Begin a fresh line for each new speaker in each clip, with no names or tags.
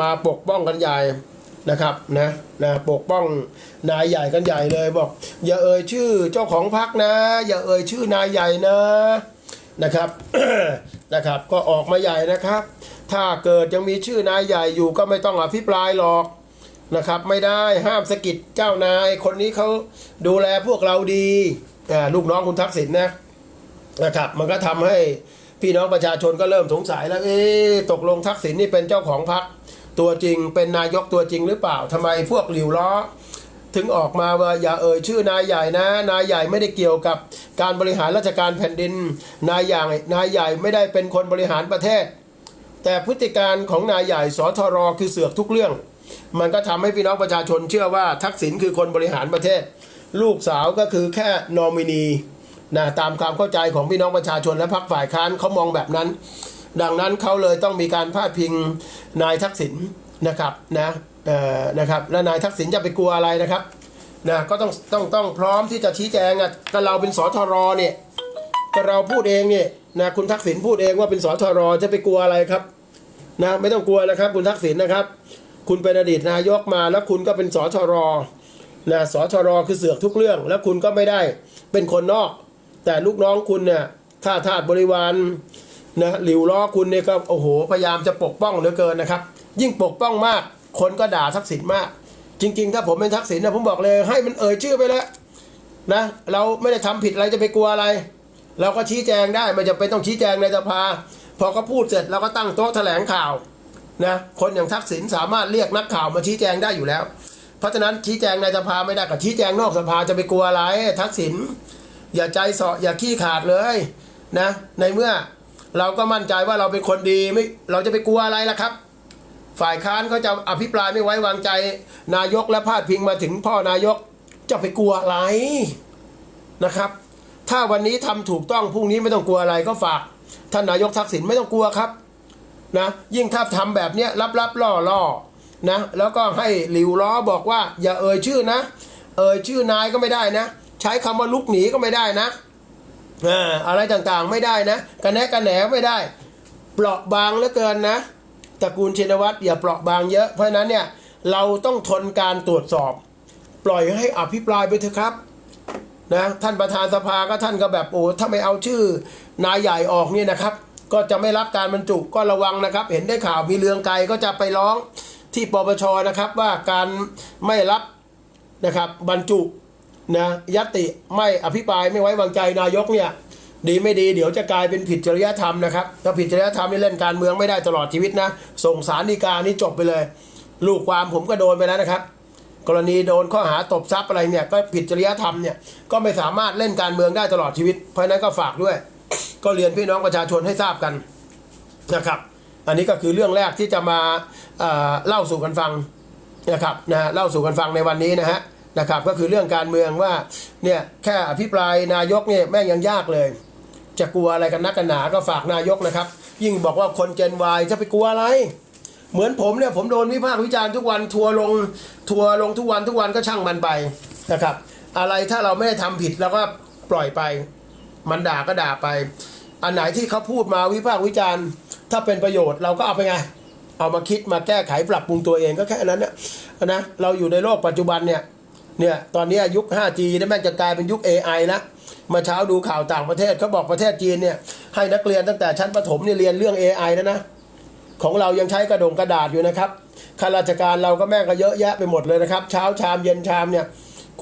มาปกป้องกันใหญ่นะครับนะนะปกป้องนายใหญ่กันใหญ่เลยบอก อย่าเอ่ยชื่อเจ้าของพักนะ อย่าเอ่ยชื่อนายใหญ่นะนะครับนะครับ ก็ออกมาใหญ่นะครับ ถ้าเกิดยังมีชื่อนายใหญ่อยู่ก็ไม่ต้องอภิปรายหรอกนะครับ ไม่ได้ห้ามสะกิดเจ้านาย คนนี้เขาดูแลพวกเราดีอ่าลูกน้องคุณทักษิณนะนะครับ มันก็ทำให้พี่น้องประชาชนก็เริ่มสงสัยแล้วเอ๊ะตกลงทักษิณนี่เป็นเจ้าของพรรค ตัวจริงเป็นนายกตัวจริงหรือเปล่าทำไมพวกหลิวล้อ ถึงออกมาว่าอย่าเอ่ยชื่อนายใหญ่นะ นายใหญ่ไม่ได้เกี่ยวกับการบริหารราชการแผ่นดิน นายใหญ่นายใหญ่ไม่ได้เป็นคนบริหารประเทศ แต่พฤติการของนายใหญ่สทรคือเสือกทุกเรื่อง มันก็ทำให้พี่น้องประชาชนเชื่อว่าทักษิณคือคนบริหารประเทศ ลูกสาวก็คือแค่นอมินีนะตามความเข้าใจของพี่น้องประชาชนและพรรคฝ่ายค้านเขามองแบบนั้น ดังนั้นเขาเลยต้องมีการพาดพิงนายทักษิณนะครับนะเออนะครับและนายทักษิณจะไปกลัวอะไรนะครับนะก็ต้องต้องต้องพร้อมที่จะชี้แจงอะก็เราเป็นสทรเนี่ยก็เราพูดเองเนี่ยนะคุณทักษิณพูดเองว่าเป็นสทรจะไปกลัวอะไรครับนะไม่ต้องกลัวนะครับ คุณทักษิณนะครับ คุณเป็นอดีตนายกมาแล้วคุณก็เป็นสชรนะสชรคือเสือกทุกเรื่อง แล้วคุณก็ไม่ได้เป็นคนนอก แต่ลูกน้องคุณเนี่ยข้าทาสบริวาร นะหลิวล้อคุณเนี่ยก็โอ้โหพยายามจะปกป้องเหลือเกินนะครับ ยิ่งปกป้องมาก คนก็ด่าทักษิณมาก จริง ๆ ถ้าผมเป็นทักษิณนะผมบอกเลยให้มันเอ่ยชื่อไปแล้วนะเราไม่ได้ทำผิดอะไรจะไปกลัวอะไร เราก็ชี้แจงได้ไม่จำเป็นต้องชี้แจงในสภา พอเขาพูดเสร็จเราก็ตั้งโต๊ะแถลงข่าวนะคนอย่างทักษิณสามารถเรียกนักข่าวมาชี้แจงได้อยู่แล้ว เพราะฉะนั้นชี้แจงในสภาไม่ได้ก็ชี้แจงนอกสภาจะไปกลัวอะไรทักษิณอย่าใจเสาะอย่าขี้ขาดเลยนะในเมื่อ เราก็มั่นใจว่าเราเป็นคนดีไม่เราจะไปกลัวอะไรล่ะครับ ฝ่ายค้านเขาจะอภิปรายไม่ไว้วางใจ นายกและพาดพิงมาถึงพ่อนายกจะไปกลัวอะไรนะครับ ถ้าวันนี้ทำถูกต้องพรุ่งนี้ไม่ต้องกลัวอะไรก็ฝากท่านนายกทักษิณไม่ต้องกลัวครับนะยิ่งถ้าทำแบบเนี้ยลับๆล่อล่อๆนะแล้วก็ให้หลิวล้อบอกว่าอย่าเอ่ยชื่อนะ เอ่ยชื่อนายก็ไม่ได้นะ ใช้คำว่าลุกหนีก็ไม่ได้นะ อะไรต่างๆไม่ได้นะกระแนะกระแหนไม่ได้ เปราะบางเหลือเกินนะตระกูลชินวัตรอย่าเปราะบางเยอะเพราะฉะนั้นเนี่ยเราต้องทนการตรวจสอบ ปล่อยให้อภิปรายไปเถอะครับนะท่านประธานสภาก็ท่านก็แบบโอ้ถ้าไม่เอาชื่อนายใหญ่ออกเนี่ยนะครับ ก็จะไม่รับการบรรจุก็ระวังนะครับ เห็นได้ข่าวมีเรืองไกลก็จะไปร้องที่ปปชนะครับว่าการไม่รับนะครับบรรจุ นะยติไม่อภิปรายไม่ไว้วางใจนายกเนี่ย ดีไม่ดีเดี๋ยวจะกลายเป็นผิดจริยธรรมนะครับถ้าผิดจริยธรรมนี่เล่นการเมืองไม่ได้ตลอดชีวิตนะส่งสารดีกานี่จบไปเลย ลูกความผมก็โดนไปแล้วนะครับ กรณีโดนข้อหาตบทรัพย์อะไรเนี่ยก็ผิดจริยธรรมเนี่ยก็ไม่สามารถเล่นการเมืองได้ตลอดชีวิต เพราะนั้นก็ฝากด้วย ก็เรียนพี่น้องประชาชนให้ทราบกันนะครับ อันนี้ก็คือเรื่องแรกที่จะมาเล่าสู่กันฟังนะครับนะเล่าสู่กันฟังในวันนี้นะฮะ นะครับก็คือเรื่องการเมืองว่าเนี่ยแค่อภิปรายนายกเนี่ยแม่งยังยากเลย จะกลัวอะไรกันนักกันหนาก็ฝากนายกนะครับ ยิ่งบอกว่าคนเจนวายจะไปกลัวอะไร เหมือนผมเนี่ยผมโดนวิพากษ์วิจารณ์ทุกวันทัวลงทัวลงทุกวันทุกวันก็ช่างมันไปนะครับ อะไรถ้าเราไม่ได้ทำผิดเราก็ปล่อยไป มันด่าก็ด่าไป อันไหนที่เขาพูดมาวิพากษ์วิจารณ์ ถ้าเป็นประโยชน์เราก็เอาไปไงเอามาคิดมาแก้ไขปรับปรุงตัวเองก็แค่นั้นนะนะเราอยู่ในโลกปัจจุบันเนี่ย เนี่ยตอนนี้ยุค 5G นี่แม่งจะกลายเป็นยุค AI แล้วเมาเช้าดูข่าวต่างประเทศเขาบอกประเทศจีนเนี่ยให้นักเรียนตั้งแต่ชั้นประถมเนี่ยเรียนเรื่อง AI แล้วนะ ของเรายังใช้กระดงกระดาษอยู่นะครับข้าราชการเราก็แม่งก็เยอะแยะไปหมดเลยนะครับ เช้าชามเย็นชามเนี่ย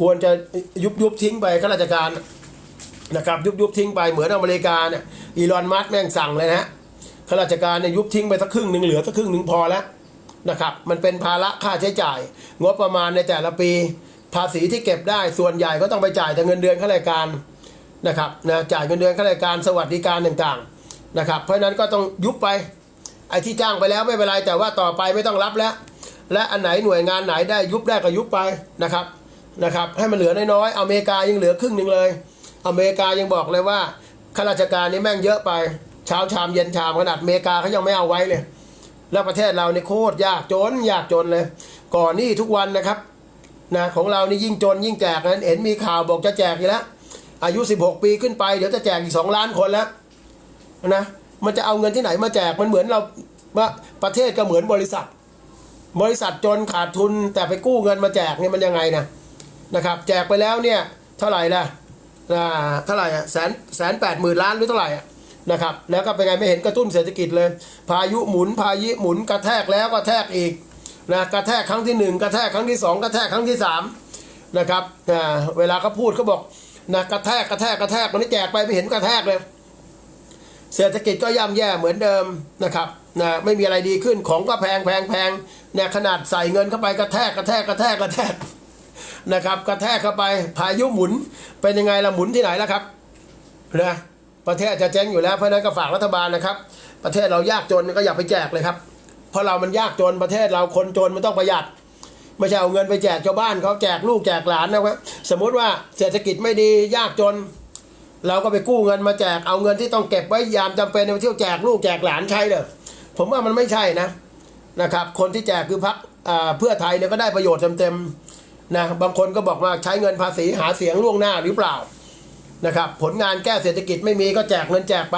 ควรจะยุบยุบทิ้งไปข้าราชการนะครับยุบยุบทิ้งไปเหมือนอเมริกาเนี่ยอีลอนมัสแม่งสั่งเลยนะข้าราชการเนี่ยยุบทิ้งไปสักครึ่งหนึ่งเหลือสักครึ่งหนึ่งพอแล้วนะครับมันเป็นภาระค่าใช้จ่าย งบประมาณในแต่ละปี ภาษีที่เก็บได้ส่วนใหญ่ก็ต้องไปจ่ายแต่เงินเดือนข้าราชการนะครับนะจ่ายเงินเดือนข้าราชการสวัสดิการต่างๆนะครับ เพราะนั้นก็ต้องยุบไปไอ้ที่จ้างไปแล้วไม่เป็นไรแต่ว่าต่อไปไม่ต้องรับแล้ว และอันไหนหน่วยงานไหนได้ยุบได้ก็ยุบไปนะครับนะครับให้มันเหลือน้อยๆอเมริกายังเหลือครึ่งหนึ่งเลย อเมริกายังบอกเลยว่าข้าราชการนี่แม่งเยอะไปเช้าชามเย็นชามขนาดอเมริกาเขายังไม่เอาไว้เลย แล้วประเทศเราเนี่ยโคตรยากจนยากจนเลย ก่อนนี่ทุกวันนะครับ นะของเรานี่ยิ่งจนยิ่งแจกนั้นเห็นมีข่าวบอกจะแจกอีกแล้ว อายุ 16 ปีขึ้นไปเดี๋ยวจะแจกอีก 2 ล้านคนแล้วนะมันจะเอาเงินที่ไหนมาแจกมันเหมือนเราว่าประเทศก็เหมือนบริษัท บริษัทจนขาดทุนแต่ไปกู้เงินมาแจกเนี่ยมันยังไงนะนะครับแจกไปแล้วเนี่ยเท่าไหร่ล่ะอ่าเท่าไหร่อะแสนแสนแปดหมื่นล้านหรือเท่าไหร่อะนะครับแล้วก็เป็นไงไม่เห็นกระตุ้นเศรษฐกิจเลย พายุหมุนพายุหมุนกระแทกแล้วกระแทกอีก นะกระแทกครั้งที่หนึ่งกระแทกครั้งที่สองกระแทกครั้งที่สามนะครับอ่าเวลาเขาพูดเขาบอกนะกระแทกกระแทกกระแทกวันนี้แจกไปไม่เห็นกระแทกเลย เศรษฐกิจก็ย่ำแย่เหมือนเดิมนะครับนะไม่มีอะไรดีขึ้นของก็แพงแพงแพงเนี่ยขนาดใส่เงินเข้าไปกระแทกกระแทกกระแทกกระแทกนะครับกระแทกเข้าไปพายุหมุนเป็นยังไงละหมุนที่ไหนแล่ะครับนะประเทศจะเจ๊งอยู่แล้วเพราะนั้นก็ฝากรัฐบาลนะครับ ประเทศเรายากจนก็อย่าไปแจกเลยครับ เพราะเรามันยากจนประเทศเราคนจนมันต้องประหยัด ไม่ใช่เอาเงินไปแจกชาวบ้านเขาแจกลูกแจกหลานนะครับสมมุติว่าเศรษฐกิจไม่ดียากจน เราก็ไปกู้เงินมาแจกเอาเงินที่ต้องเก็บไว้ยามจำเป็นไปเที่ยวแจกลูกแจกหลานใช้เลยผมว่ามันไม่ใช่นะนะครับ คนที่แจกคือพักเพื่อไทยเนี่ยก็ได้ประโยชน์เต็มๆนะบางคนก็บอกว่าใช้เงินภาษีหาเสียงล่วงหน้าหรือเปล่านะครับผลงานแก้เศรษฐกิจไม่มีก็แจกเงินแจกไป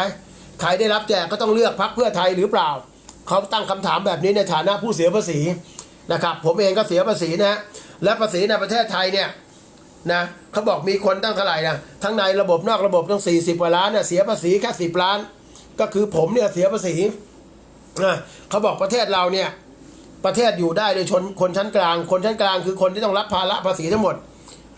ใครได้รับแจกก็ต้องเลือกพักเพื่อไทยหรือเปล่า เขาตั้งคำถามแบบนี้ในฐานะผู้เสียภาษีนะครับ ผมเองก็เสียภาษีนะฮะและภาษีในประเทศไทยเนี่ยนะเขาบอกมีคนตั้งเท่าไหร่นะทั้งในระบบนอกระบบตั้ง 40กว่าล้านเนี่ยเสียภาษีแค่10 ล้าน ก็คือผมเนี่ยเสียภาษีนะเขาบอกประเทศเราเนี่ยประเทศอยู่ได้โดยชนคนชั้นกลาง คนชั้นกลางคือคนที่ต้องรับภาระภาษีทั้งหมด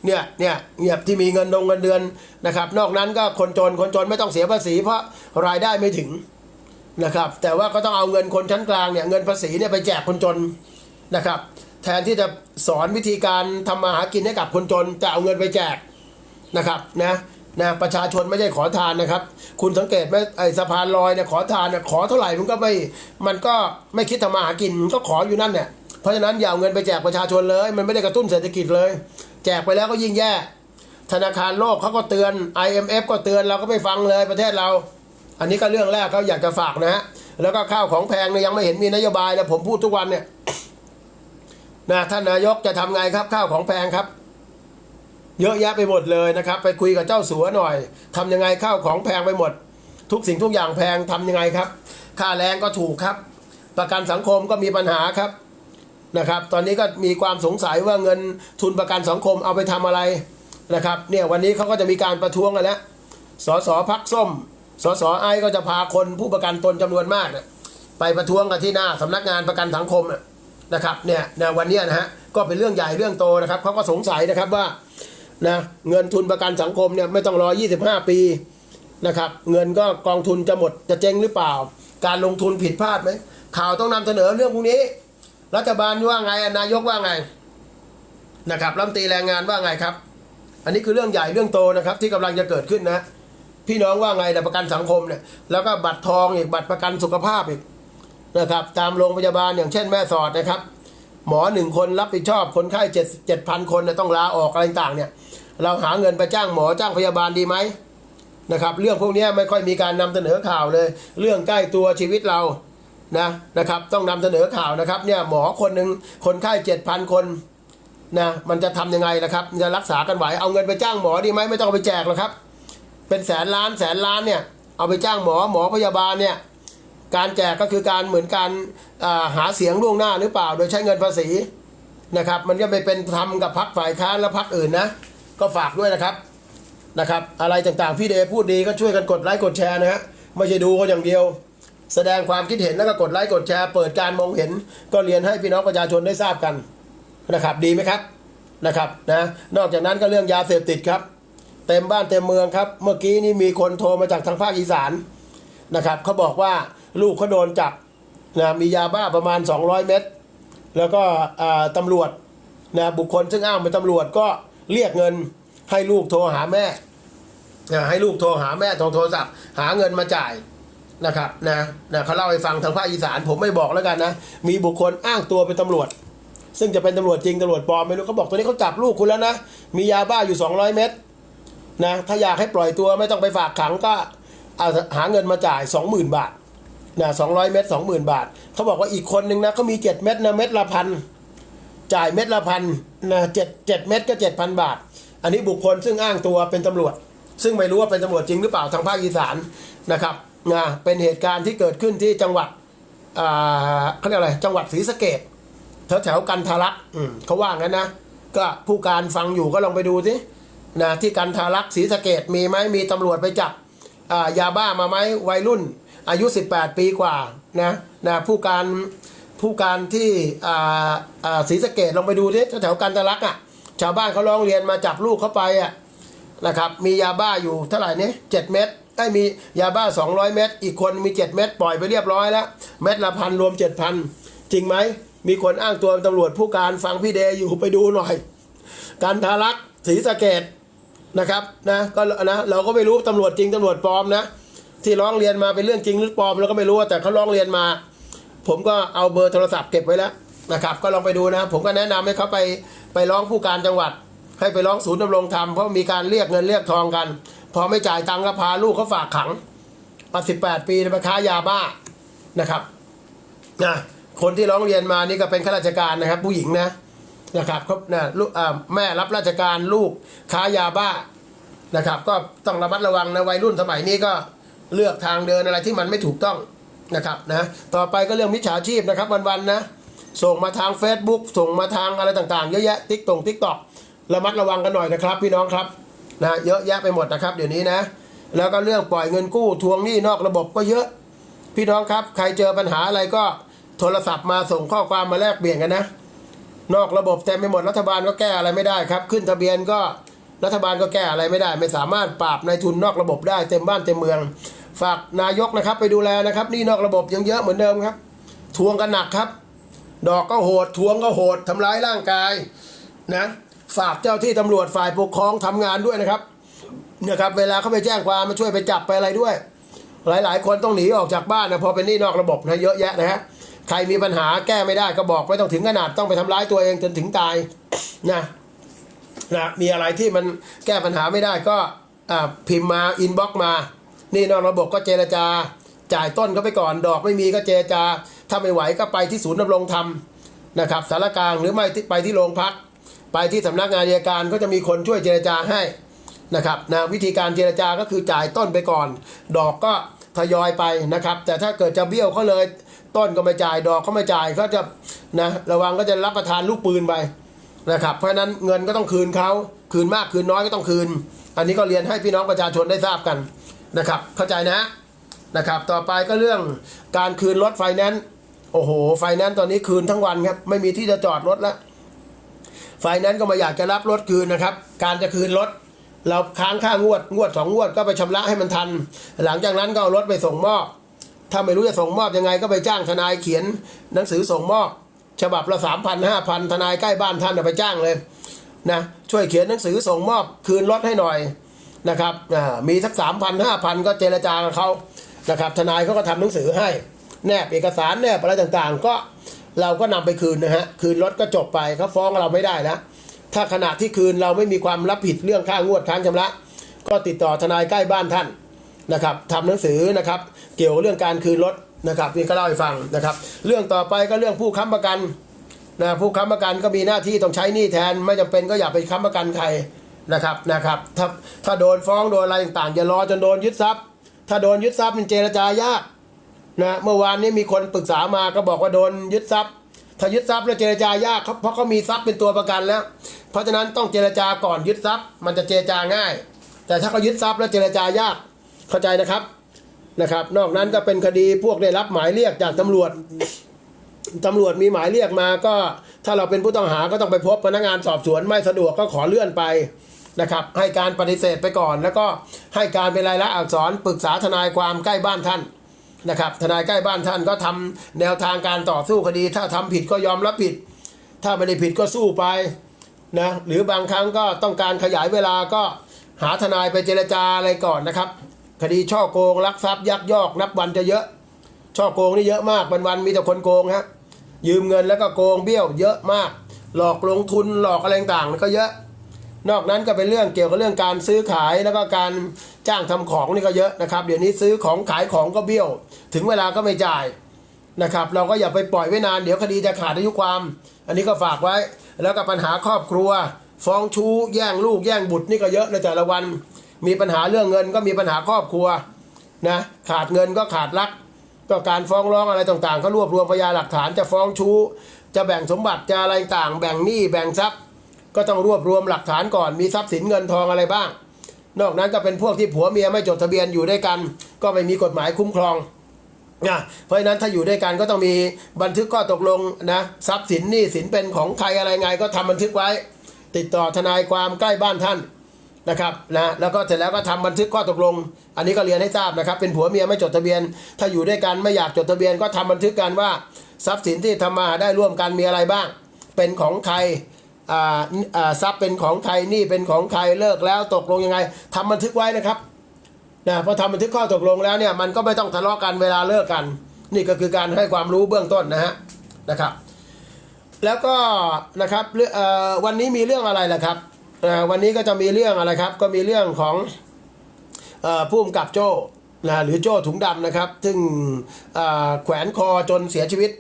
เนี่ยเนี่ยเงียบที่มีเงินดงเงินเดือนนะครับ นอกนั้นก็คนจนคนจนไม่ต้องเสียภาษีเพราะรายได้ไม่ถึง นะครับ แต่ว่าก็ต้องเอาเงินคนชั้นกลางเนี่ยเงินภาษีเนี่ยไปแจกคนจนนะครับ แทนที่จะสอนวิธีการทำมาหากินให้กับคนจนจะเอาเงินไปแจกนะครับนะนะประชาชนไม่ใช่ขอทานนะครับ คุณสังเกตไหมไอ้สะพานลอยเนี่ยขอทานเนี่ยขอเท่าไหร่มันก็ไม่มันก็ไม่คิดทำมาหากินมันก็ขออยู่นั่นเนี่ยเพราะฉะนั้นอย่าเอาเงินไปแจกประชาชนเลย มันไม่ได้กระตุ้นเศรษฐกิจเลย แจกไปแล้วก็ยิ่งแย่ธนาคารโลกเขาก็เตือน IMF ก็เตือนเราก็ไม่ฟังเลยประเทศเรา อันนี้ก็เรื่องแรกเขาอยากจะฝากนะฮะแล้วก็ข้าวของแพงเนี่ยยังไม่เห็นมีนโยบายนะผมพูดทุกวันเนี่ยนะท่านนายกจะทำไงครับข้าวของแพงครับ เยอะแยะไปหมดเลยนะครับ ไปคุยกับเจ้าสัวหน่อยทำยังไงข้าวของแพงไปหมด ทุกสิ่งทุกอย่างแพงทำยังไงครับ ค่าแรงก็ถูกครับ ประกันสังคมก็มีปัญหาครับนะครับ ตอนนี้ก็มีความสงสัยว่าเงินทุนประกันสังคมเอาไปทำอะไรนะครับ เนี่ยวันนี้เขาก็จะมีการประท้วงกันแล้วสสพักส้ม สสไอก็จะพาคนผู้ประกันตนจำนวนมากเนี่ยไปประท้วงกันที่หน้าสำนักงานประกันสังคมนะครับเนี่ยนะวันนี้นะฮะก็เป็นเรื่องใหญ่เรื่องโตนะครับเขาก็สงสัยนะครับว่านะเงินทุนประกันสังคมเนี่ยไม่ต้องรอ 25 ปีนะครับเงินก็กองทุนจะหมดจะเจ๊งหรือเปล่า การลงทุนผิดพลาดไหมข่าวต้องนำเสนอเรื่องพวกนี้ รัฐบาลว่าไงนายกว่าไงนะครับรัฐมนตรีแรงงานว่าไงครับ อันนี้คือเรื่องใหญ่เรื่องโตนะครับที่กำลังจะเกิดขึ้นนะ พี่น้องว่าไงแต่ประกันสังคมเนี่ยแล้วก็บัตรทองอีกบัตรประกันสุขภาพอีกนะครับตามโรงพยาบาลอย่างเช่นแม่สอดนะครับ หมอหนึ่งคนรับผิดชอบคนไข้เจ็ดเจ็ดพันคนเนี่ยต้องลาออกอะไรต่างเนี่ย เราหาเงินไปจ้างหมอจ้างพยาบาลดีไหมนะครับเรื่องพวกนี้ไม่ค่อยมีการนำเสนอข่าวเลย เรื่องใกล้ตัวชีวิตเรานะนะครับต้องนำเสนอข่าวนะครับเนี่ยหมอคนหนึ่งคนไข้เจ็ดพันคนนะมันจะทำยังไงนะครับจะรักษากันไหวเอาเงินไปจ้างหมอดีไหมไม่ต้องไปแจกหรอกครับ เป็นแสนล้านแสนล้านเนี่ยเอาไปจ้างหมอหมอพยาบาลเนี่ยการแจกก็คือการเหมือนการาหาเสียงล่วงหน้าหรือเปล่า โดยใช้เงินภาษีนะครับ มันก็ไปเป็นทำกับพักฝ่ายค้านและพักอื่นนะก็ฝากด้วยนะครับนะครับ อะไรต่างๆพี่เดพูดดีก็ช่วยกันกดไลค์กดแชร์นะฮะไม่ใช่ดูก็อย่างเดียว แสดงความคิดเห็นแล้วก็กดไลค์กดแชร์ เปิดการมองเห็น ก็เรียนให้พี่น้องประชาชนได้ทราบกันนะครับ ดีไหมครับนะครับนะนอกจากนั้นก็เรื่องยาเสพติดครับ เต็มบ้านเต็มเมืองครับ เมื่อกี้นี่มีคนโทรมาจากทางภาคอีสานนะครับเขาบอกว่าลูกเขาโดนจับนะมียาบ้าประมาณ 200 เม็ดแล้วก็ตำรวจนะบุคคลซึ่งอ้างเป็นตำรวจก็เรียกเงินให้ลูกโทรหาแม่นะให้ลูกโทรหาแม่ทางโทรศัพท์หาเงินมาจ่ายนะครับนะนะเขาเล่าให้ฟังทางภาคอีสานผมไม่บอกแล้วกันนะมีบุคคลอ้างตัวเป็นตำรวจ ซึ่งจะเป็นตำรวจจริงตำรวจปลอมไม่รู้เขาบอกตัวนี้เขาจับลูกคุณแล้วนะมียาบ้าอยู่ 200 เม็ด นะถ้าอยากให้ปล่อยตัวไม่ต้องไปฝากขังก็เอาหาเงินมาจ่าย 20,000 บาทนะ200 เม็ด20,000 บาท เขาบอกว่าอีกคนนึงนะเขามี 7 เม็ดนะเม็ดละพันจ่ายเม็ดละพันนะเจ็ดเจ็ดเม็ดก็ 7,000 บาท อันนี้บุคคลซึ่งอ้างตัวเป็นตำรวจ ซึ่งไม่รู้ว่าเป็นตำรวจจริงหรือเปล่าทางภาคอีสานนะครับนะเป็นเหตุการณ์ที่เกิดขึ้นที่จังหวัดอ่าเขาเรียกอะไรจังหวัดศรีสะเกดแถวแถวกันทารักเขาว่างั้นนะก็ผู้การฟังอยู่ก็ลองไปดูสิ นะที่กันทารักษ์ศรีสะเกดมีไหมมีตำรวจไปจับยาบ้ามาไหมวัยรุ่น อายุ 18 ปีกว่านะนะผู้การผู้การที่ศรีสะเกดลองไปดูสิแถวกันทารักษ์อะชาวบ้านเขาร้องเรียนมาจับลูกเขาไปอะนะครับมียาบ้าอยู่เท่าไหร่เนี่ยเจ็ดเม็ดไอ้มียาบ้า 200 เม็ดอีกคนมี 7 เม็ดปล่อยไปเรียบร้อยแล้ว เม็ดละพันรวม 7,000 จริงไหม มีคนอ้างตัวตำรวจผู้การฟังพี่เดย์อยู่ไปดูหน่อย การทารักษ์ศรีสะเกด นะครับนะก็นะเราก็ไม่รู้ตำรวจจริงตำรวจปลอมนะที่ร้องเรียนมาเป็นเรื่องจริงหรือปลอมเราก็ไม่รู้แต่เขาร้องเรียนมา ผมก็เอาเบอร์โทรศัพท์เก็บไว้แล้วนะครับ ก็ลองไปดูนะผมก็แนะนำให้เขาไปไปร้องผู้การจังหวัด ให้ไปร้องศูนย์ดำรงธรรมเพราะมีการเรียกเงินเรียกทองกัน พอไม่จ่ายตังค์ก็พาลูกเขาฝากขังมาสิบแปดปีไปค้ายาบ้านะครับนะคนที่ร้องเรียนมานี่ก็เป็นข้าราชการนะครับ ผู้หญิงนะ นะครับครับนะลูกอ่าแม่รับราชการลูกค้ายาบ้านะครับ ก็ต้องระมัดระวังนะวัยรุ่นสมัยนี้ก็เลือกทางเดินอะไรที่มันไม่ถูกต้องนะครับนะต่อไปก็เรื่องมิจฉาชีพนะครับวันๆนะส่งมาทาง Facebook ส่งมาทางอะไรต่างๆ เยอะแยะติ๊กตงติ๊กตอกระมัดระวังกันหน่อยนะครับ พี่น้องครับนะเยอะแยะไปหมดนะครับ เดี๋ยวนี้นะ แล้วก็เรื่องปล่อยเงินกู้ทวงหนี้นอกระบบก็เยอะ พี่น้องครับ ใครเจอปัญหาอะไรก็โทรศัพท์มาส่งข้อความมาแลกเปลี่ยนกันนะ นอกระบบเต็มไปหมดรัฐบาลก็แก้อะไรไม่ได้ครับ ขึ้นทะเบียนก็รัฐบาลก็แก้อะไรไม่ได้ ไม่สามารถปราบนายทุนนอกระบบได้เต็มบ้านเต็มเมือง ฝากนายกนะครับไปดูแลนะครับนี่นอกระบบยังเยอะเหมือนเดิมครับ ทวงกันหนักครับ ดอกก็โหดทวงก็โหดทำร้ายร่างกายนะฝากเจ้าที่ตำรวจฝ่ายปกครองทำงานด้วยนะครับเนะครับเวลาเขาไปแจ้งความมาช่วยไปจับไปอะไรด้วย หลาย ๆ คนต้องหนีออกจากบ้านนะพอเป็นนี้นอกระบบนะเยอะแยะนะฮะ ใครมีปัญหาแก้ไม่ได้ก็บอกไม่ต้องถึงขนาดต้องไปทำร้ายตัวเองจนถึงตายนะนะมีอะไรที่มันแก้ปัญหาไม่ได้ก็อ่าพิมพ์มาอินบ็อกมา นี่นอกระบบก็เจรจา จ่ายต้นเขาไปก่อนดอกไม่มีก็เจรจา ถ้าไม่ไหวก็ไปที่ศูนย์ดำรงธรรมนะครับสารกลางหรือไม่ไปที่โรงพัก ไปที่สำนักงานอัยการก็จะมีคนช่วยเจรจาให้นะครับนะวิธีการเจรจาก็คือจ่ายต้นไปก่อน ดอกก็ทยอยไปนะครับ แต่ถ้าเกิดจะเบี้ยวเขาเลย ต้นก็ไม่จ่ายดอกก็ไม่จ่ายเขาจะนะระวังก็จะรับประทานลูกปืนไปนะครับ เพราะนั้นเงินก็ต้องคืนเขาคืนมากคืนน้อยก็ต้องคืน อันนี้ก็เรียนให้พี่น้องประชาชนได้ทราบกันนะครับ เข้าใจนะนะครับ ต่อไปก็เรื่องการคืนรถไฟแนนซ์โอ้โห ไฟแนนซ์ตอนนี้คืนทั้งวันครับ ไม่มีที่จะจอดรถแล้วไฟแนนซ์ก็มาอยากจะรับรถคืนนะครับ การจะคืนรถเราค้างค่างวดงวดสองงวดก็ไปชำระให้มันทัน หลังจากนั้นก็เอารถไปส่งมอบ ถ้าไม่รู้จะส่งมอบยังไงก็ไปจ้างทนายเขียนหนังสือส่งมอบ ฉบับละสามพันห้าพันทนายใกล้บ้านท่านไปจ้างเลยนะช่วยเขียนหนังสือส่งมอบคืนรถให้หน่อยนะครับมีสักสามพันห้าพันก็เจรจากับเขานะครับทนายเขาก็ทำหนังสือให้ แนบเอกสารแนบอะไรต่างๆ ก็เราก็นำไปคืนนะฮะคืนรถก็จบไปเขาฟ้องเราไม่ได้นะถ้าขณะที่คืนเราไม่มีความรับผิดเรื่องค่างวดค้างชำระ ก็ติดต่อทนายใกล้บ้านท่าน นะครับทำหนังสือนะครับ เกี่ยวเรื่องการคืนรถนะครับนี่ก็เล่าให้ฟังนะครับ เรื่องต่อไปก็เรื่องผู้ค้ำประกันนะผู้ค้ำประกันก็มีหน้าที่ต้องใช้หนี้แทน ไม่จำเป็นก็อย่าไปค้ำประกันใครนะครับนะครับ ถ้าถ้าโดนฟ้องโดนอะไรต่างๆอย่ารอจนโดนยึดทรัพย์ ถ้าโดนยึดทรัพย์มันเจรจายากนะเมื่อวานนี้มีคนปรึกษามาก็บอกว่าโดนยึดทรัพย์ถ้ายึดทรัพย์แล้วเจรจายากเพราะเขามีทรัพย์เป็นตัวประกันแล้ว เพราะฉะนั้นต้องเจรจาก่อนยึดทรัพย์ มันจะเจรจาง่าย แต่ถ้าเขายึดทรัพย์แล้วเจรจายาก เข้าใจนะครับนะครับ นอกนั้นก็เป็นคดีพวกได้รับหมายเรียกจากตำรวจตำรวจมีหมายเรียกมาก็ ถ้าเราเป็นผู้ต้องหาก็ต้องไปพบพนักงานสอบสวนไม่สะดวกก็ขอเลื่อนไปนะครับ ให้การปฏิเสธไปก่อน แล้วก็ให้การเป็นรายละอักษรปรึกษาทนายความใกล้บ้านท่านนะครับทนายใกล้บ้านท่านก็ทำแนวทางการต่อสู้คดี ถ้าทำผิดก็ยอมรับผิด ถ้าไม่ได้ผิดก็สู้ไปนะหรือบางครั้งก็ต้องการขยายเวลาก็หาทนายไปเจรจาอะไรก่อนนะครับ คดีช่อโกงลักทรัพย์ยักยอก นับวันจะเยอะ ช่อโกงนี่เยอะมากวันๆมีแต่คนโกงฮะยืมเงินแล้วก็โกงเบี้ยวเยอะมาก หลอกลงทุนหลอกอะไรต่างๆก็เยอะ นอกนั้นก็เป็นเรื่องเกี่ยวกับเรื่องการซื้อขายแล้วก็การจ้างทำของนี่ก็เยอะนะครับเดี๋ยวนี้ซื้อของขายของก็เบี้ยว ถึงเวลาก็ไม่จ่ายนะครับ เราก็อย่าไปปล่อยไว้นานเดี๋ยวคดีจะขาดอายุความ อันนี้ก็ฝากไว้ แล้วก็ปัญหาครอบครัว ฟ้องชู้แย่งลูกแย่งบุตรนี่ก็เยอะในแต่ละวัน มีปัญหาเรื่องเงินก็มีปัญหาครอบครัวนะขาดเงินก็ขาดรักก็การฟ้องร้องอะไรต่างๆก็รวบรวมพยานหลักฐานจะฟ้องชู้ จะแบ่งสมบัติจะอะไรต่างแบ่งหนี้แบ่งทรัพย์ ก็ต้องรวบรวมหลักฐานก่อนมีทรัพย์สินเงินทองอะไรบ้าง นอกนั้นก็เป็นพวกที่ผัวเมียไม่จดทะเบียนอยู่ด้วยกัน ก็ไม่มีกฎหมายคุ้มครองนะเพราะฉะนั้นถ้าอยู่ด้วยกันก็ต้องมีบันทึกข้อตกลงนะทรัพย์สินหนี้สินเป็นของใครอะไรไง ก็ทำบันทึกไว้ ติดต่อทนายความใกล้บ้านท่าน นะครับนะแล้วก็เสร็จแล้วก็ทำบันทึกข้อตกลง อันนี้ก็เรียนให้ทราบนะครับ เป็นผัวเมียไม่จดทะเบียน ถ้าอยู่ด้วยกันไม่อยากจดทะเบียนก็ทำบันทึกกันว่า ทรัพย์สินที่ทำมาได้ร่วมกันมีอะไรบ้าง เป็นของใครอ่าอ่าทรัพย์เป็นของใครนี่เป็นของใครเลิกแล้วตกลงยังไงทำบันทึกไว้นะครับนะพอทำบันทึกข้อตกลงแล้วเนี่ยมันก็ไม่ต้องทะเลาะกันเวลาเลิกกัน นี่ก็คือการให้ความรู้เบื้องต้นนะฮะนะครับ แล้วก็นะครับวันนี้มีเรื่องอะไรล่ะครับ วันนี้ก็จะมีเรื่องอะไรครับ ก็มีเรื่องของอผู้กำกับโจ้นะหรือโจ้ถุงดำนะครับ ซึ่งแขวนคอจนเสียชีวิต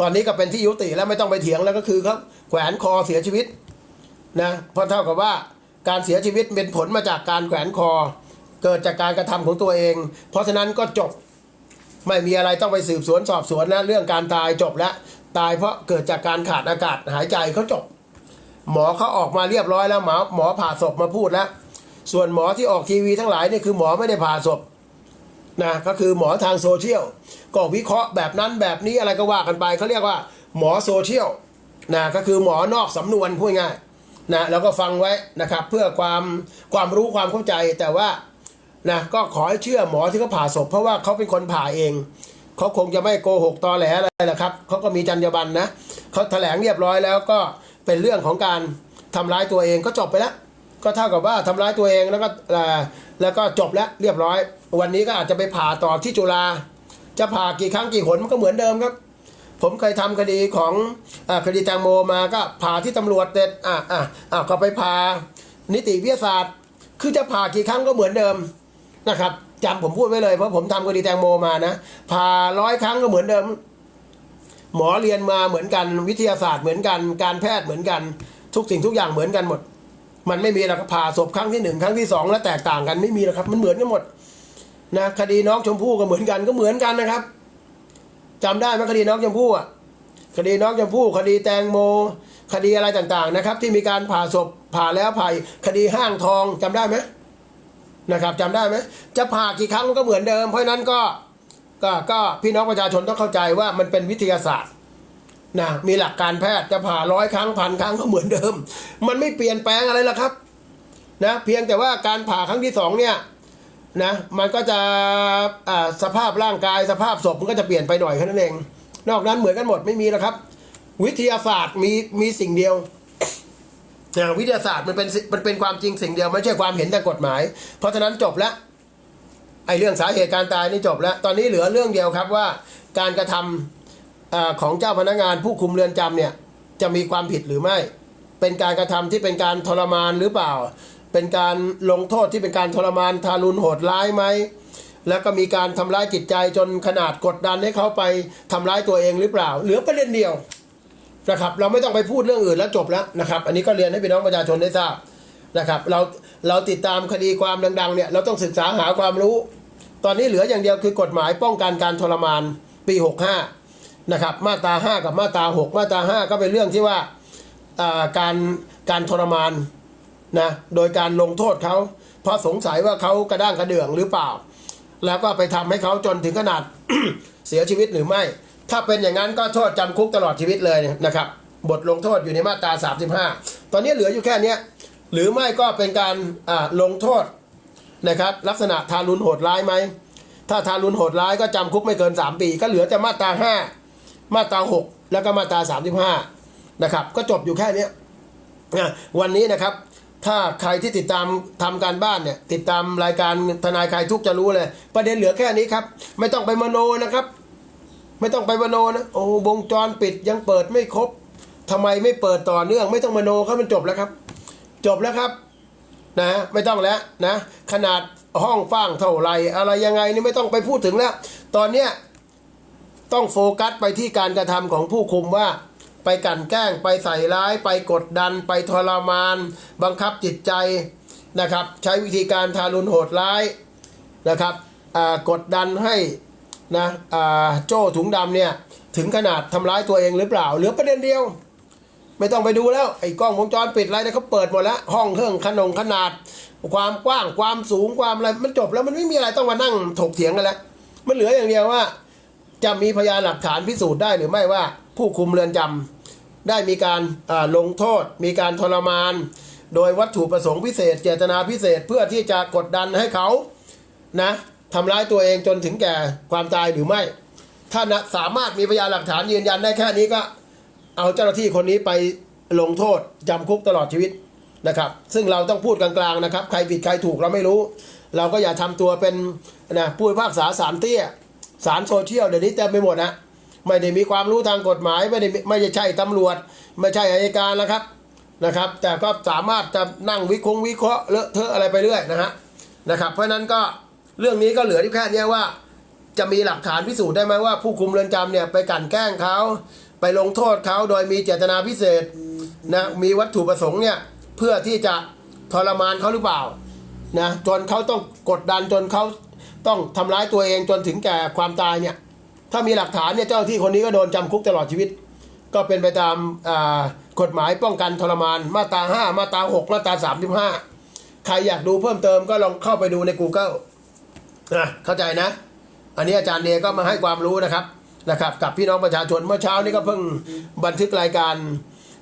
ตอนนี้ก็เป็นที่ยุติแล้วไม่ต้องไปเถียงแล้วก็คือเขาแขวนคอเสียชีวิตนะเพราะเท่ากับว่าการเสียชีวิตเป็นผลมาจากการแขวนคอ เกิดจากการกระทำของตัวเอง เพราะฉะนั้นก็จบไม่มีอะไรต้องไปสืบสวนสอบสวนนะเรื่องการตายจบแล้วตายเพราะเกิดจากการขาดอากาศหายใจเขาจบ หมอเขาออกมาเรียบร้อยแล้วหมอหมอผ่าศพมาพูดแล้ว ส่วนหมอที่ออกทีวีทั้งหลายนี่คือหมอไม่ได้ผ่าศพนะก็คือหมอทางโซเชียลก็วิเคราะห์แบบนั้นแบบนี้อะไรก็ว่ากันไปเขาเรียกว่า หมอโซเชียลนะก็คือหมอนอกสำนวนพูดง่ายนะแล้วก็ฟังไว้นะครับเพื่อความความรู้ความเข้าใจแต่ว่านะก็ขอให้เชื่อหมอที่เขาผ่าศพ เพราะว่าเขาเป็นคนผ่าเองเขาคงจะไม่โกหกตอแหลอะไรหรอกครับเขาก็มีจรรยาบรรณนะเขาแถลงเรียบร้อยแล้วก็ เป็นเรื่องของการทำร้ายตัวเองก็จบไปแล้ว ก็เท่ากับว่าทำร้ายตัวเองแล้วก็แล้วก็จบแล้วเรียบร้อย วันนี้ก็อาจจะไปผ่าต่อที่จุฬาจะผ่ากี่ครั้งกี่หนมันก็เหมือนเดิมครับ ผมเคยทำคดีของอคดีแตงโมมาก็ผ่าที่ตำรวจเด็ดอะอะอะก็ไปผ่านิติวิทยาศาสตร์ คือจะผ่ากี่ครั้งก็เหมือนเดิมนะครับจำผมพูดไว้เลยเพราะผมทำคดีแตงโมมานะผ่าร้อยครั้งก็เหมือนเดิม หมอเรียนมาเหมือนกันวิทยาศาสตร์เหมือนกัน การแพทย์เหมือนกัน ทุกสิ่งทุกอย่างเหมือนกันหมด มันไม่มีหรอกผ่าศพครั้งที่หนึ่งครั้งที่สองแล้วแตกต่างกันไม่มีหรอกครับ มันเหมือนกันหมดนะคดีน้องชมพู่ก็เหมือนกันก็เหมือนกันนะครับจำได้ไหมคดีน้องชมพู่อะคดีน้องชมพู่คดีแตงโม คดีอะไรต่างๆนะครับ ที่มีการผ่าศพผ่าแล้วผ่าอีคดีห้างทองจำได้ไหมนะครับจำได้ไหมจะผ่ากี่ครั้งมันก็เหมือนเดิม เพราะนั้นก็ ก็ก็พี่น้องประชาชนต้องเข้าใจว่ามันเป็นวิทยาศาสตร์นะมีหลักการแพทย์จะผ่าร้อยครั้งพันครั้งก็เหมือนเดิม มันไม่เปลี่ยนแปลงอะไรหรอกครับนะเพียงแต่ว่าการผ่าครั้งที่สองเนี่ยนะมันก็จะสภาพร่างกายสภาพศพมันก็จะเปลี่ยนไปหน่อยแค่นั้นเอง นอกนั้นเหมือนกันหมดไม่มีแล้วครับ วิทยาศาสตร์มีมีสิ่งเดียวนะวิทยาศาสตร์มันเป็นมันเป็นความจริงสิ่งเดียวไม่ใช่ความเห็นทางกฎหมาย เพราะฉะนั้นจบแล้ว อ้เรื่องสาเหตุการตายนี่จบแล้ว ตอนนี้เหลือเรื่องเดียวครับว่า การกระทำอาของเจ้าพนักงานผู้คุมเรือนจำเนี่ยจะมีความผิดหรือไม่ เป็นการกระทำที่เป็นการทรมานหรือเปล่า เป็นการลงโทษที่เป็นการทรมานทารุณโหดร้ายไหม แล้วก็มีการทำร้ายจิตใจจนขนาดกดดันให้เขาไปทำร้ายตัวเองหรือเปล่า เหลือประเด็นเดียวนะครับเราไม่ต้องไปพูดเรื่องอื่นแล้วจบแล้วนะครับอันนี้ก็เรียนให้พี่น้องประชาชนได้ทราบนะครับเราเราติดตามคดีความดังๆเนี่ยเราต้องศึกษาหาความรู้ ตอนนี้เหลืออย่างเดียวคือกฎหมายป้องกันการทรมานปี 65 นะครับ มาตรา 5 กับมาตรา 6 มาตรา 5 ก็เป็นเรื่องที่ว่าการการทรมานนะโดยการลงโทษเขา เพราะสงสัยว่าเขากระด้างกระเดื่องหรือเปล่า แล้วก็ไปทำให้เขาจนถึงขนาดเสียชีวิตหรือไม่ ถ้าเป็นอย่างนั้นก็โทษจำคุกตลอดชีวิตเลยนะครับ บทลงโทษอยู่ในมาตรา 35 ตอนนี้เหลืออยู่แค่เนี้ยหรือไม่ก็เป็นการลงโทษ นะครับ ลักษณะทารุณโหดร้ายไหม ถ้าทารุณโหดร้ายก็จำคุกไม่เกิน 3 ปี ก็เหลือแต่มาตรา 5 มาตรา 6 แล้วก็มาตรา 35 นะครับ ก็จบอยู่แค่นี้นะวันนี้นะครับ ถ้าใครที่ติดตามทำการบ้านเนี่ย ติดตามรายการทนายใคลายทุกจะรู้เลย ประเด็นเหลือแค่นี้ครับ ไม่ต้องไปมโนนะครับ ไม่ต้องไปมโนนะ โอ้วงจรปิดยังเปิดไม่ครบทำไมไม่เปิดต่อเนื่อง ไม่ต้องมโนครับมันจบแล้วครับ จบแล้วครับ นะไม่ต้องแล้วนะขนาดห้องฟ้างเท่าไรอะไรยังไงนี่ไม่ต้องไปพูดถึงแล้ว ตอนเนี้ยต้องโฟกัสไปที่การกระทำของผู้คุมว่า ไปกั่นแกล้งไปใส่ร้าย ไปกดดัน ไปทรมาน บังคับจิตใจนะครับ ใช้วิธีการทารุณโหดร้ายนะครับกดดันให้นะอ่าโจ้ถุงดำเนี่ยถึงขนาดทำร้ายตัวเองหรือเปล่า เหลือประเด็นเดียว ไม่ต้องไปดูแล้วไอ้กล้องวงจรปิดอะไรเนี่ยเขาเปิดหมดแล้ว ห้องเครื่องขนงขนาด ความกว้างความสูงความอะไรมันจบแล้วมันไม่มีอะไรต้องมานั่งถกเถียงกันแล้ว มันเหลืออย่างเดียวว่า จะมีพยานหลักฐานพิสูจน์ได้หรือไม่ว่าผู้คุมเรือนจำได้มีการลงโทษ มีการทรมาน โดยวัตถุประสงค์พิเศษ เจตนาพิเศษเพื่อที่จะกดดันให้เขานะทำร้ายตัวเองจนถึงแก่ความตายหรือไม่ ถ้านะสามารถมีพยานหลักฐานยืนยันได้แค่นี้ก็ เอาเจ้าหน้าที่คนนี้ไปลงโทษจำคุกตลอดชีวิตนะครับ ซึ่งเราต้องพูดกลางๆนะครับ ใครผิดใครถูกเราไม่รู้ เราก็อย่าทำตัวเป็นนะผู้พิพากษาสารเตี้ยสารโซเชียลเดี๋ยวนี้เต็มไปหมดนะไม่ได้มีความรู้ทางกฎหมาย ไม่ได้ไม่ใช่ตำรวจ ไม่ใช่อายการแล้วครับนะครับ แต่ก็สามารถจะนั่งวิคราะห์วิเคราะห์เลอะเทอะอะไรไปเรื่อยนะฮะนะครับเพราะนั้นก็เรื่องนี้ก็เหลือที่แค่เนี้ยว่า จะมีหลักฐานพิสูจน์ได้ไหมว่าผู้คุมเรือนจำเนี่ยไปกันแกล้งเขา ไปลงโทษเขาโดยมีเจตนาพิเศษนะมีวัตถุประสงค์เนี่ยเพื่อที่จะทรมานเขาหรือเปล่านะจนเขาต้องกดดันจนเขาต้องทำร้ายตัวเองจนถึงแก่ความตายเนี่ยถ้ามีหลักฐานเนี่ยเจ้าหน้าที่คนนี้ก็โดนจำคุกตลอดชีวิต ก็เป็นไปตามอ่ากฎหมายป้องกันทรมานมาตรา5มาตรา6มาตรา35 ใครอยากดูเพิ่มเติมก็ลองเข้าไปดูใน Google นะเข้าใจนะ อันนี้อาจารย์เดก็มาให้ความรู้นะครับ นะครับกับพี่น้องประชาชนเมื่อเช้านี้ก็เพิ่งบันทึกรายการ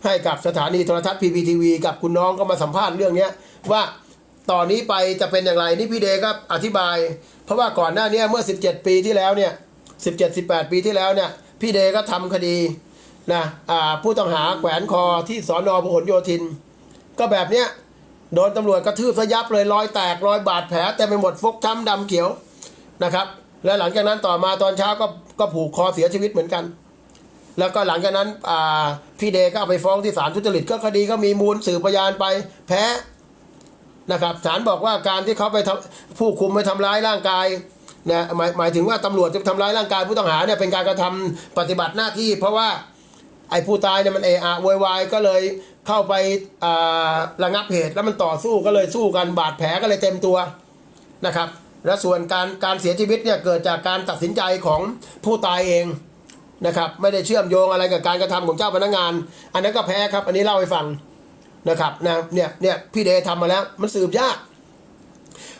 ให้กับสถานีโทรทัศน์ PPTV กับคุณน้องก็มาสัมภาษณ์เรื่องเนี้ยว่าต่อนนี้ไปจะเป็นอย่างไรนี่พี่เดก็อธิบาย เพราะว่าก่อนหน้านี้เมื่อ 17 ปีที่แล้วเนี่ย17 18 ปีที่แล้วเนี่ยพี่เดก็ทำคดีนะอ่าผู้ต้องหาแขวนคอที่สอนอพหลโยธิน ก็แบบเนี้ยโดนตำรวจกระทืบซะยับเลยรอยแตกรอยบาดแผลเต็มไปหมดฟกช้ำดำเขียวนะครับ และหลังจากนั้นต่อมาตอนเช้าก็ ก็ผูกคอเสียชีวิตเหมือนกัน แล้วก็หลังจากนั้นพี่เดก็เอาไปฟ้องที่ศาลทุจริตก็คดีก็มีมูลสืบพยานไปแพ้นะครับศาลบอกว่าการที่เขาไปทผู้คุมไปทำร้ายร่างกายนะหมายหมายถึงว่าตำรวจจะทำร้ายร่างกายผู้ต้องหาเนี่ยเป็นการกระทำปฏิบัติหน้าที่ เพราะว่าไอ้ผู้ตายเนี่ยมันเอะอะโวยวายก็เลยเข้าไประงับเหตุแล้วมันต่อสู้ก็เลยสู้กันบาดแผลก็เลยเต็มตัวนะครับ และส่วนการการเสียชีวิตเนี่ยเกิดจากการตัดสินใจของผู้ตายเองนะครับไม่ได้เชื่อมโยงอะไรกับการกระทำของเจ้าพนักงาน อันนั้นก็แพ้ครับ อันนี้เล่าให้ฟังนะครับนะเนี่ยเนี่ยพี่เดทำมาแล้วมันสืบยาก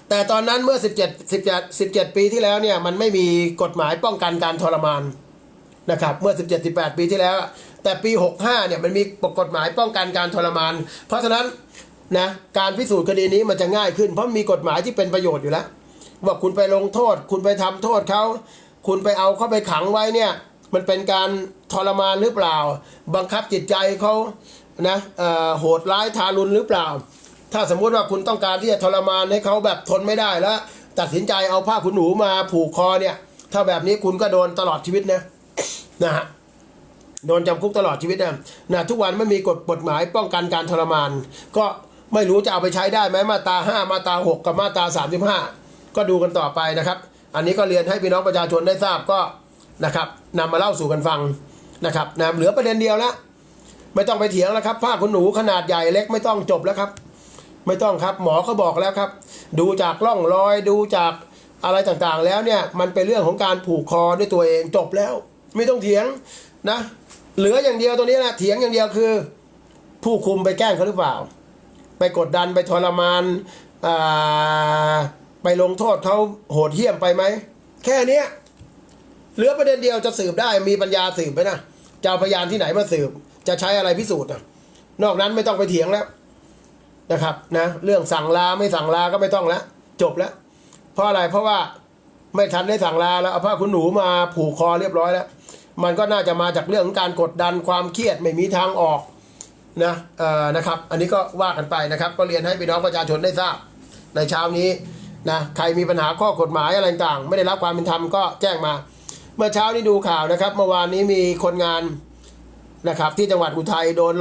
แต่ตอนนั้นเมื่อ 17 17 17 ปีที่แล้วเนี่ยมันไม่มีกฎหมายป้องกันการทรมานนะครับเมื่อ 17 18 ปีที่แล้ว แต่ปี 65เนี่ยมันมีกฎหมายป้องกันการทรมาน เพราะฉะนั้นนะการพิสูจน์คดีนี้มันจะง่ายขึ้น เพราะมีกฎหมายที่เป็นประโยชน์อยู่แล้ว ว่าคุณไปลงโทษ คุณไปทำโทษเขา คุณไปเอาเขาไปขังไว้เนี่ยมันเป็นการทรมานหรือเปล่า บังคับจิตใจเขานะโหดร้ายทารุณหรือเปล่า ถ้าสมมุติว่าคุณต้องการที่จะทรมานให้เขาแบบทนไม่ได้แล้ว ตัดสินใจเอาผ้าขนหนูมาผูกคอเนี่ย ถ้าแบบนี้คุณก็โดนตลอดชีวิตนะนะฮะโดนจำคุกตลอดชีวิตนะนะทุกวันไม่มีกฎกฎหมายป้องกันการทรมาน ก็ไม่รู้จะเอาไปใช้ได้ไหมมาตาห้ามาตาหกกับมาตาสามสิบห้า ก็ดูกันต่อไปนะครับ อันนี้ก็เรียนให้พี่น้องประชาชนได้ทราบก็นะครับนำมาเล่าสู่กันฟังนะครับนะเหลือประเด็นเดียวล้วไม่ต้องไปเถียงแล้วครับผ้าขนหนูขนาดใหญ่เล็กไม่ต้องจบแล้วครับ ไม่ต้องครับหมอก็บอกแล้วครับ ดูจากร่องรอยดูจากอะไรต่างๆแล้วเนี่ยมันเป็นเรื่องของการผูกคอด้วยตัวเองจบแล้ว ไม่ต้องเถียงนะเหลืออย่างเดียวตัวนี้นะเถียงอย่างเดียวคือ ผู้คุมไปแกล้งเขาหรือเปล่า ไปกดดันไปทรมานอ่า ไปลงโทษเขาโหดเหี้ยมไปไหม แค่เนี้ยเหลือประเด็นเดียวจะสืบได้มีปัญญาสืบไหมนะจะเอาพยานที่ไหนมาสืบ จะใช้อะไรพิสูจน์อะนอกนั้นไม่ต้องไปเถียงแล้วนะครับนะเรื่องสั่งลาไม่สั่งลาก็ไม่ต้องแล้วจบแล้ว เพราะอะไรเพราะว่าไม่ทันได้สั่งลาแล้วเอาผ้าคุณหนูมาผูกคอเรียบร้อยแล้ว มันก็น่าจะมาจากเรื่องของการกดดันความเครียดไม่มีทางออกนะเอ่อนะครับ อันนี้ก็ว่ากันไปนะครับ ก็เรียนให้พี่น้องประชาชนได้ทราบ ในเช้านี้ นะใครมีปัญหาข้อกฎหมายอะไรต่างไม่ได้รับความเป็นธรรมก็แจ้งมา เมื่อเช้านี้ดูข่าวนะครับ เมื่อวานนี้มีคนงานนะครับที่จังหวัดอุทัยโดนหลอก